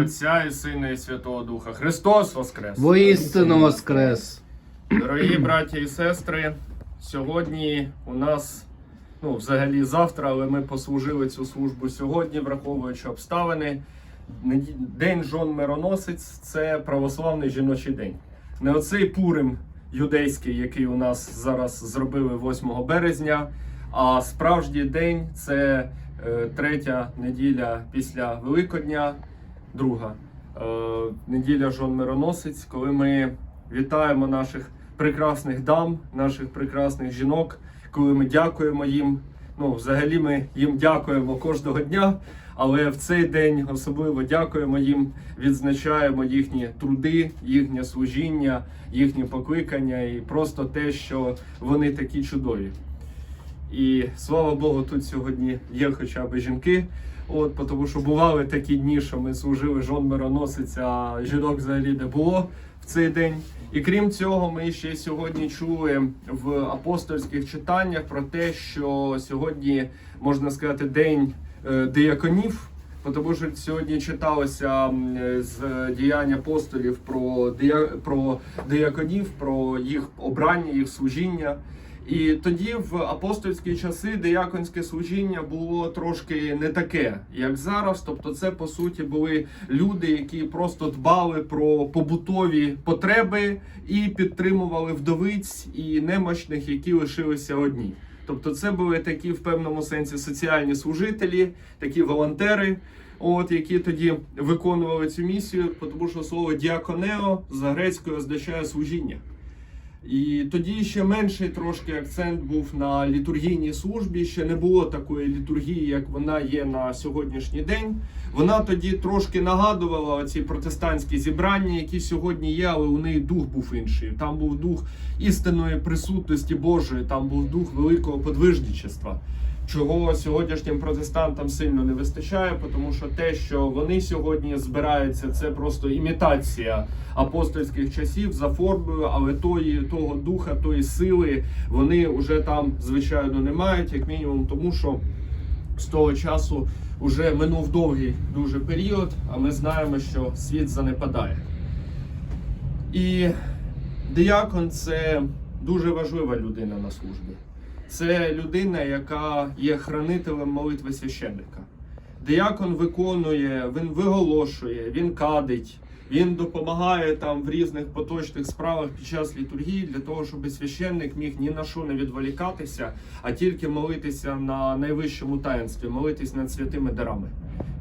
Отця і Сина і Святого Духа. Христос Воскрес! Воістину воскрес. Дорогі браті і сестри, сьогодні у нас, ну, взагалі завтра, але ми послужили цю службу сьогодні, враховуючи обставини. День жон мироносець це православний жіночий день. Не оцей Пурим юдейський, який у нас зараз зробили 8 березня, а справжній день це е, третя неділя після Великодня, друга е, неділя жон мироносець, коли ми вітаємо наших прекрасних дам, наших прекрасних жінок, коли ми дякуємо їм. Ну, взагалі, ми їм дякуємо кожного дня, але в цей день особливо дякуємо їм, відзначаємо їхні труди, їхнє служіння, їхні покликання і просто те, що вони такі чудові. І слава Богу, тут сьогодні є хоча б жінки. От, тому що бували такі дні, що ми служили жон мироносець, а жінок взагалі не було в цей день. І крім цього, ми ще сьогодні чули в апостольських читаннях про те, що сьогодні можна сказати день е, дияконів. Тому що сьогодні читалося з діянь апостолів про дия... про дияконів, про їх обрання, їх служіння. І тоді в апостольські часи дияконське служіння було трошки не таке, як зараз. Тобто, це по суті були люди, які просто дбали про побутові потреби і підтримували вдовиць і немощних, які лишилися одні. Тобто, це були такі в певному сенсі соціальні служителі, такі волонтери. От які тоді виконували цю місію, тому що слово діаконео з грецькою означає служіння. І тоді ще менший трошки акцент був на літургійній службі. Ще не було такої літургії, як вона є на сьогоднішній день. Вона тоді трошки нагадувала ці протестантські зібрання, які сьогодні є, але у неї дух був інший. Там був дух істинної присутності Божої, там був дух великого подвижничества. Чого сьогоднішнім протестантам сильно не вистачає, тому що те, що вони сьогодні збираються, це просто імітація апостольських часів за формою, але тої того духа, тої сили вони вже там звичайно не мають, як мінімум, тому що з того часу вже минув довгий дуже період, а ми знаємо, що світ занепадає. І диякон це дуже важлива людина на службі. Це людина, яка є хранителем молитви священника. Диякон виконує, він виголошує, він кадить, він допомагає там в різних поточних справах під час літургії для того, щоб священник міг ні на що не відволікатися, а тільки молитися на найвищому таїнстві, молитись над святими дарами.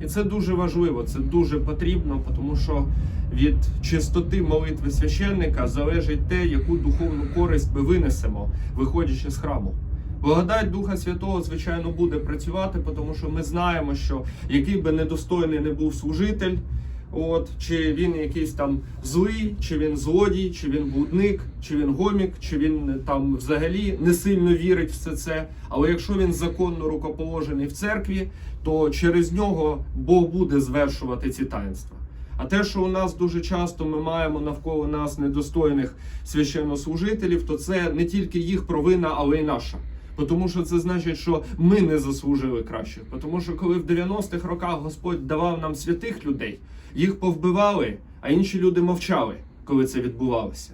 І це дуже важливо, це дуже потрібно, тому що від чистоти молитви священника залежить те, яку духовну користь ми винесемо, виходячи з храму. Благодать Духа Святого, звичайно, буде працювати, тому що ми знаємо, що який би недостойний не був служитель, от чи він якийсь там злий, чи він злодій, чи він блудник, чи він гомік, чи він там взагалі не сильно вірить в все це. Але якщо він законно рукоположений в церкві, то через нього Бог буде звершувати ці таїнства. А те, що у нас дуже часто ми маємо навколо нас недостойних священнослужителів, то це не тільки їх провина, але й наша. Тому що це значить, що ми не заслужили краще. Тому що коли в 90-х роках Господь давав нам святих людей, їх повбивали, а інші люди мовчали, коли це відбувалося.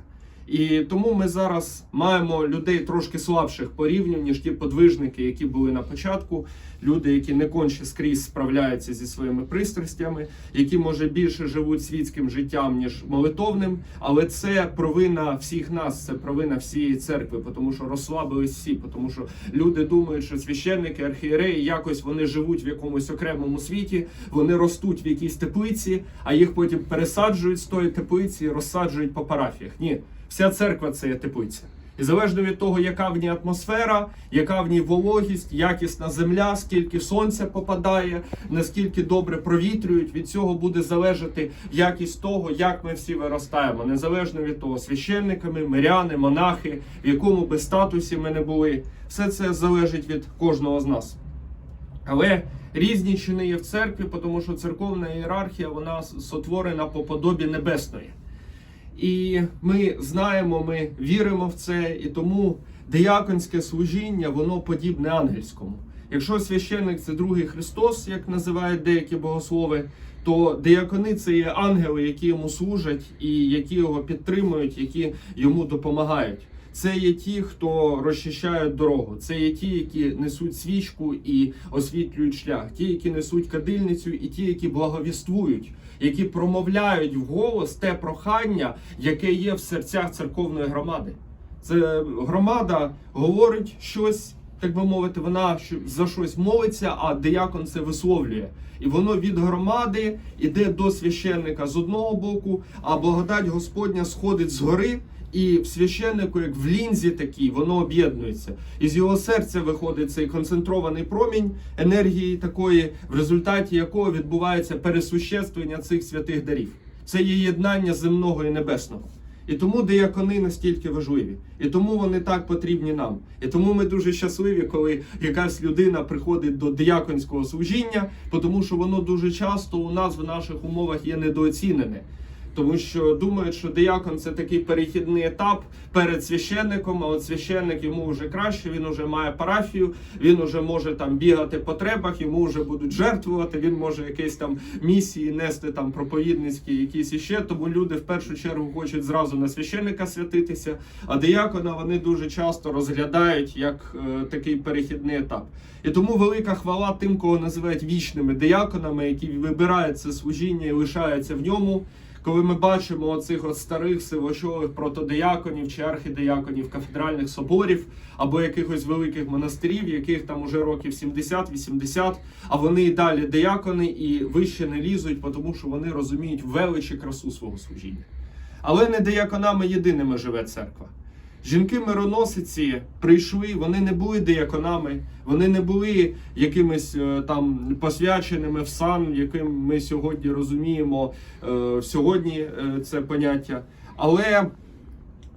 І тому ми зараз маємо людей трошки слабших порівняно, ніж ті подвижники, які були на початку. Люди, які не конче скрізь справляються зі своїми пристрастями, які може більше живуть світським життям ніж молитовним. Але це провина всіх нас, це провина всієї церкви, тому що розслабились всі, тому що люди думають, що священники, архієреї якось вони живуть в якомусь окремому світі, вони ростуть в якійсь теплиці, а їх потім пересаджують з тої теплиці, розсаджують по парафіях. Ні, вся церква це є теплиця. І залежно від того, яка в ній атмосфера, яка в ній вологість, якісна земля, скільки сонця попадає, наскільки добре провітрюють, від цього буде залежати якість того, як ми всі виростаємо, незалежно від того, священниками, миряни, монахи, в якому би статусі ми не були. Все це залежить від кожного з нас. Але різні чини є в церкві, тому що церковна ієрархія вона сотворена по подобі небесної. І ми знаємо, ми віримо в це, і тому дияконське служіння воно подібне ангельському. Якщо священник це другий Христос, як називають деякі богослови, то деякони це є ангели, які йому служать і які його підтримують, які йому допомагають. Це є ті, хто розчищає дорогу. Це є ті, які несуть свічку і освітлюють шлях. Ті, які несуть кадильницю, і ті, які благовіствують, які промовляють вголос те прохання, яке є в серцях церковної громади. Це громада говорить щось, так би мовити, вона за щось молиться, а диякон це висловлює. І воно від громади іде до священника з одного боку, а благодать Господня сходить згори. І в священнику, як в лінзі такій, воно об'єднується. І з його серця виходить цей концентрований промінь енергії такої, в результаті якого відбувається пересуществлення цих святих дарів. Це є єднання земного і небесного. І тому деякони настільки важливі, і тому вони так потрібні нам. І тому ми дуже щасливі, коли якась людина приходить до дияконського служіння, тому що воно дуже часто у нас в наших умовах є недооцінене. Тому що думають, що диякон це такий перехідний етап перед священником, а от священник йому вже краще, він вже має парафію, він вже може там бігати по требах, йому вже будуть жертвувати, він може якісь там місії нести там проповідницькі, якісь іще. Тому люди в першу чергу хочуть зразу на священника святитися, а диякона вони дуже часто розглядають як е, такий перехідний етап. І тому велика хвала тим, кого називають вічними дияконами, які вибирають це служіння і лишаються в ньому. Коли ми бачимо оцих от старих сивочолих протодияконів чи архідияконів кафедральних соборів або якихось великих монастирів, яких там уже років 70-80, а вони і далі диякони і вище не лізуть, тому що вони розуміють велич і красу свого служіння. Але не дияконами єдиними живе церква. Жінки-мироносиці прийшли, вони не були дияконами, вони не були якимись е, там посвяченими в сан, яким ми сьогодні розуміємо е, сьогодні е, це поняття. Але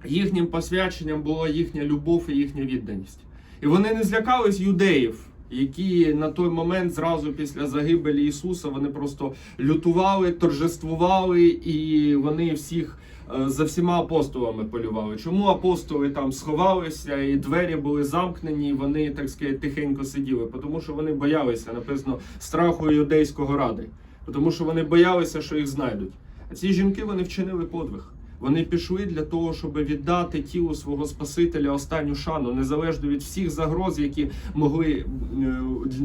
їхнім посвяченням була їхня любов і їхня відданість. І вони не злякались юдеїв, які на той момент, зразу після загибелі Ісуса, вони просто лютували, торжествували, і вони всіх за всіма апостолами полювали. Чому апостоли там сховалися, і двері були замкнені, і вони, так сказати, тихенько сиділи? Тому що вони боялися, написано, страху юдейського ради. Тому що вони боялися, що їх знайдуть. А ці жінки вони вчинили подвиг. Вони пішли для того, щоб віддати тілу свого Спасителя останню шану, незалежно від всіх загроз, які могли е,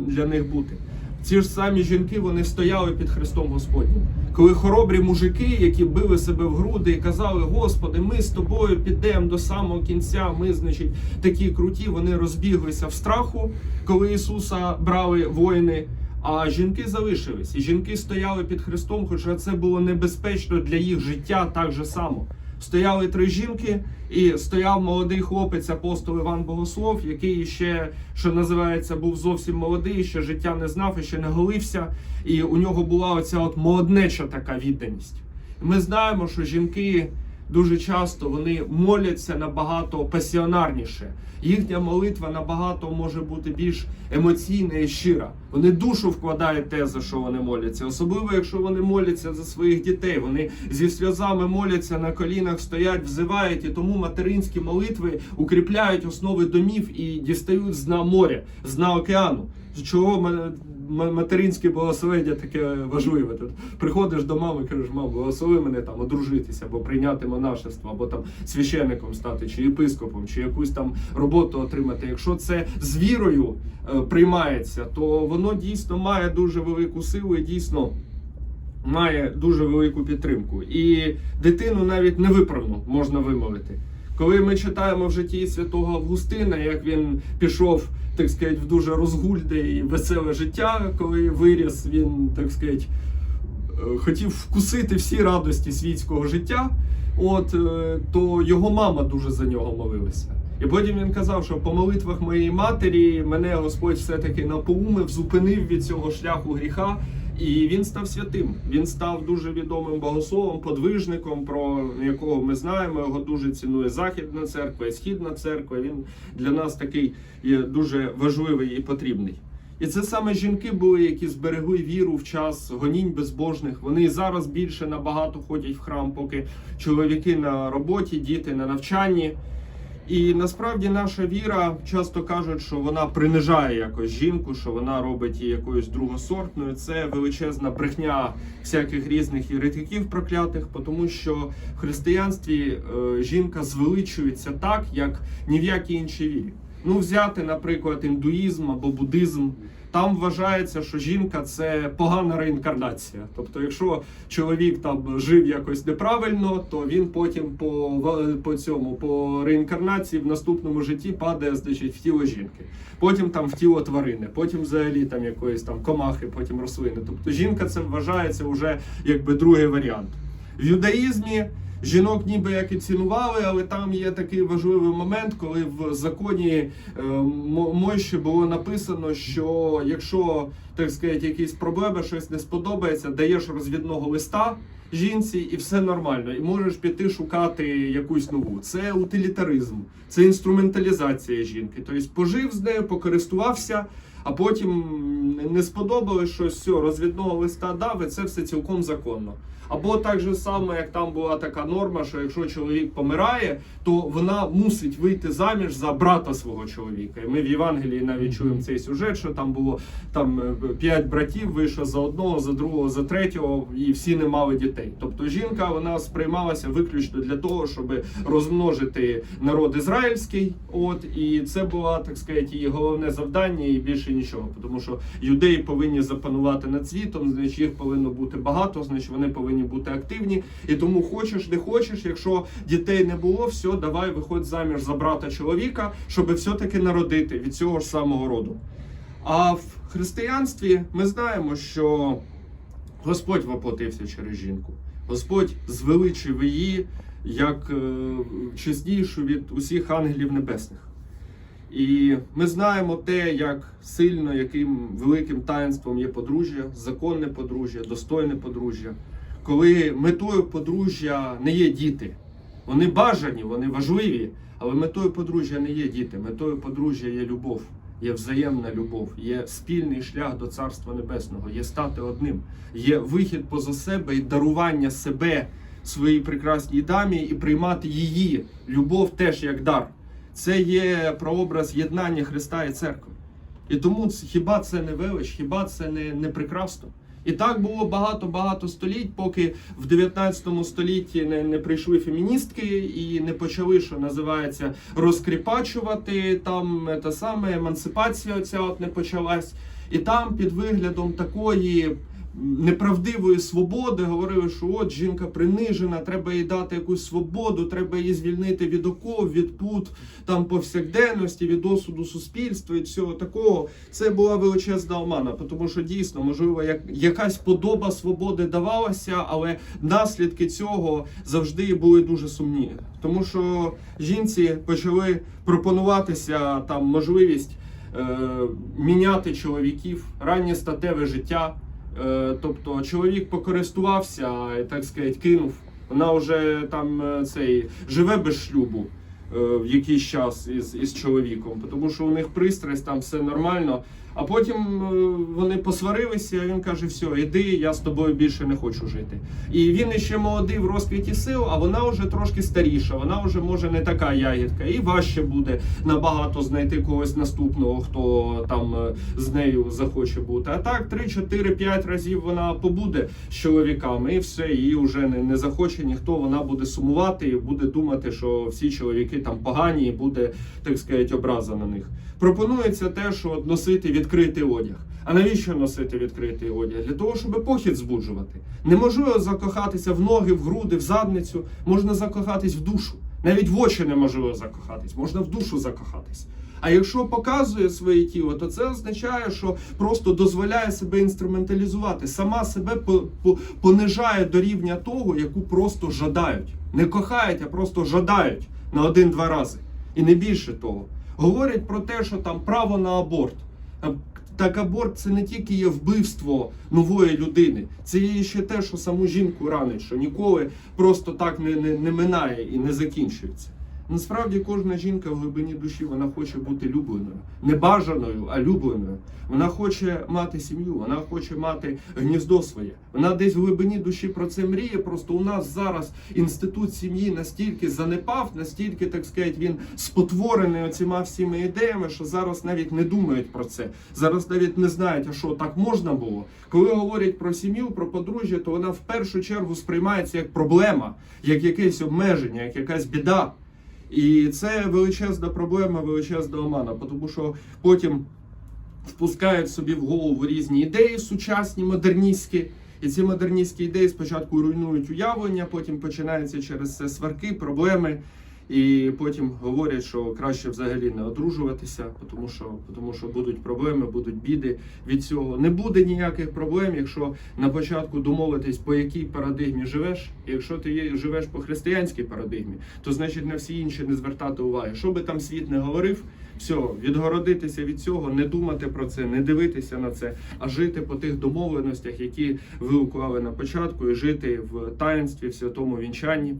для них бути. Ці ж самі жінки вони стояли під Христом Господнім. Коли хоробрі мужики, які били себе в груди і казали: Господи, ми з тобою підемо до самого кінця. Ми, значить, такі круті, вони розбіглися в страху, коли Ісуса брали воїни. А жінки залишились, і жінки стояли під Христом, хоча це було небезпечно для їх життя так же само. Стояли три жінки, і стояв молодий хлопець, апостол Іван Богослов, який ще, що називається, був зовсім молодий, ще життя не знав, і ще не голився. І у нього була оця от молоднеча така відданість. Ми знаємо, що жінки дуже часто вони моляться набагато пасіонарніше. Їхня молитва набагато може бути більш емоційна і щира. Вони душу вкладають те, за що вони моляться. Особливо, якщо вони моляться за своїх дітей. Вони зі сльозами моляться на колінах, стоять, взивають, і тому материнські молитви укріпляють основи домів і дістають з дна моря, з дна океану. Чого ма- ма- материнське благословення таке важливе. Тут приходиш до мами, кажеш, мам, благослови мене там одружитися, або прийняти монашество, або там священником стати, чи єпископом, чи якусь там роботу отримати. Якщо це з вірою е, приймається, то воно дійсно має дуже велику силу і дійсно. Має дуже велику підтримку, і дитину навіть невиправну можна вимовити. Коли ми читаємо в житті святого Августина, як він пішов, так сказати, в дуже розгульде і веселе життя, коли виріс, він так сказати, е, хотів вкусити всі радості світського життя, от е, то його мама дуже за нього молилася. І потім він казав, що по молитвах моєї матері мене Господь все-таки напоумив, зупинив від цього шляху гріха. І він став святим. Він став дуже відомим богословом, подвижником, про якого ми знаємо. Його дуже цінує Західна церква і Східна церква. Він для нас такий є дуже важливий і потрібний. І це саме жінки були, які зберегли віру в час гонінь безбожних. Вони і зараз більше набагато ходять в храм, поки чоловіки на роботі, діти на навчанні. І насправді наша віра часто кажуть, що вона принижає якось жінку, що вона робить її якоюсь другосортною. Це величезна брехня всяких різних єретиків проклятих, тому що в християнстві е, жінка звеличується так, як ні в якій іншій вірі. Ну, взяти, наприклад, індуїзм або буддизм. Там вважається, що жінка це погана реінкарнація. Тобто, якщо чоловік там жив якось неправильно, то він потім по, по цьому по реінкарнації в наступному житті падає, значить, в тіло жінки, потім там в тіло тварини, потім взагалі там якоїсь там комахи, потім рослини. Тобто жінка це вважається вже якби другий варіант. В юдаїзмі жінок ніби як і цінували, але там є такий важливий момент, коли в законі е, Мойші було написано, що якщо так сказати, якісь проблеми, щось не сподобається, даєш розвідного листа жінці, і все нормально. І можеш піти шукати якусь нову. Це утилітаризм, це інструменталізація жінки. Тобто пожив з нею, покористувався. А потім не сподобалось щось, все, розвідного листа дав, і це все цілком законно. Або так же само, як там була така норма, що якщо чоловік помирає, то вона мусить вийти заміж за брата свого чоловіка. І ми в Євангелії навіть чуємо цей сюжет, що там було там е, п'ять братів, вийшло за одного, за другого, за третього, і всі не мали дітей. Тобто жінка вона сприймалася виключно для того, щоб розмножити народ ізраїльський. От і це було, так сказати, її головне завдання, і більше нічого. Тому що юдеї повинні запанувати над світом, значить їх повинно бути багато, значить вони повинні бути активні. І тому хочеш, не хочеш, якщо дітей не було, все, давай виходь заміж за брата чоловіка, щоб все-таки народити від цього ж самого роду. А в християнстві ми знаємо, що Господь воплотився через жінку. Господь звеличив її як е, чеснішу від усіх ангелів небесних. І ми знаємо те, як сильно, яким великим таїнством є подружжя, законне подружжя, достойне подружжя, коли метою подружжя не є діти. Вони бажані, вони важливі, але метою подружжя не є діти. Метою подружжя є любов, є взаємна любов, є спільний шлях до Царства Небесного, є стати одним, є вихід поза себе і дарування себе своїй прекрасній дамі і приймати її любов теж як дар. Це є прообраз єднання Христа і церкви. І тому хіба це не велич, хіба це не, не прекрасно? І так було багато-багато століть, поки в 19 столітті не, не прийшли феміністки і не почали, що називається, розкріпачувати там те саме емансипація ця от не почалась. І там під виглядом такої неправдивої свободи говорили, що от жінка принижена, треба їй дати якусь свободу, треба її звільнити від оков, від пут там повсякденності, від осуду суспільства і всього такого. Це була величезна омана, тому що дійсно, можливо, як якась подоба свободи давалася, але наслідки цього завжди були дуже сумні. Тому що жінці почали пропонуватися там можливість е, міняти чоловіків, раннє статеве життя. Е, тобто чоловік покористувався, так сказати, кинув. Вона вже там е, цей живе без шлюбу е, в якийсь час із, із чоловіком, тому що у них пристрасть, там все нормально. А потім е, вони посварилися, він каже: все, іди, я з тобою більше не хочу жити. І він іще молодий в розквіті сил, а вона вже трошки старіша, вона вже може не така ягідка, і важче буде набагато знайти когось наступного, хто там е, з нею захоче бути. А так, 3, 4, 5 разів вона побуде з чоловіками, і все, її вже не, не захоче ніхто. Вона буде сумувати і буде думати, що всі чоловіки там погані, і буде, так сказати, образа на них. Пропонується те, що носити відкритий одяг. А навіщо носити відкритий одяг? Для того, щоб похід збуджувати. Неможливо закохатися в ноги, в груди, в задницю. Можна закохатись в душу. Навіть в очі неможливо закохатись, можна в душу закохатись. А якщо показує своє тіло, то це означає, що просто дозволяє себе інструменталізувати, сама себе по- по- понижає до рівня того, яку просто жадають. Не кохають, а просто жадають на один-два рази. І не більше того. Говорять про те, що там право на аборт. Так аборт це не тільки є вбивство нової людини, це є ще те, що саму жінку ранить, що ніколи просто так не, не, не минає і не закінчується. Насправді кожна жінка в глибині душі вона хоче бути любленою, не бажаною, а любленою. Вона хоче мати сім'ю, вона хоче мати гніздо своє. Вона десь в глибині душі про це мріє. Просто у нас зараз інститут сім'ї настільки занепав, настільки, так сказати, він спотворений оціма всіма ідеями, що зараз навіть не думають про це. Зараз навіть не знають, а що так можна було. Коли говорять про сім'ю, про подружжя, то вона в першу чергу сприймається як проблема, як якесь обмеження, як якась біда. І це величезна проблема, величезна омана, тому що потім впускають собі в голову різні ідеї сучасні, модерністські. І ці модерністські ідеї спочатку руйнують уявлення, потім починаються через це сварки, проблеми. І потім говорять, що краще взагалі не одружуватися, тому що, тому що будуть проблеми, будуть біди від цього. Не буде ніяких проблем, якщо на початку домовитись, по якій парадигмі живеш. Якщо ти живеш по християнській парадигмі, то значить на всі інші не звертати уваги. Що би там світ не говорив, все, відгородитися від цього, не думати про це, не дивитися на це, а жити по тих домовленостях, які ви уклали на початку, і жити в таїнстві, в святому вінчанні.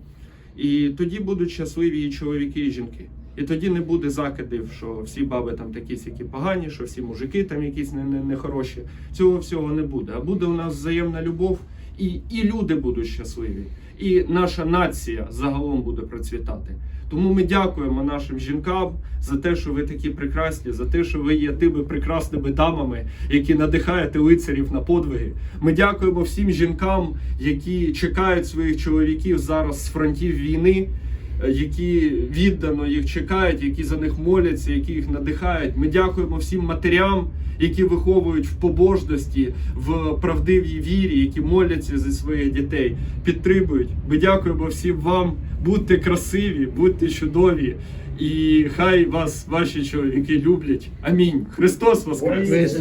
І тоді будуть щасливі і чоловіки, і жінки. І тоді не буде закидів, що всі баби там такі сякі погані, що всі мужики там якісь не, не, не хороші. Цього всього не буде. А буде у нас взаємна любов, і, і люди будуть щасливі, і наша нація загалом буде процвітати. Тому ми дякуємо нашим жінкам за те, що ви такі прекрасні, за те, що ви є тими прекрасними дамами, які надихаєте лицарів на подвиги. Ми дякуємо всім жінкам, які чекають своїх чоловіків зараз з фронтів війни, які віддано їх чекають, які за них моляться, які їх надихають. Ми дякуємо всім матерям, які виховують в побожності, в правдивій вірі, які моляться за своїх дітей, підтримують. Ми дякуємо всім вам. Будьте красиві, будьте чудові, і хай вас ваші чоловіки люблять. Амінь. Христос Воскрес!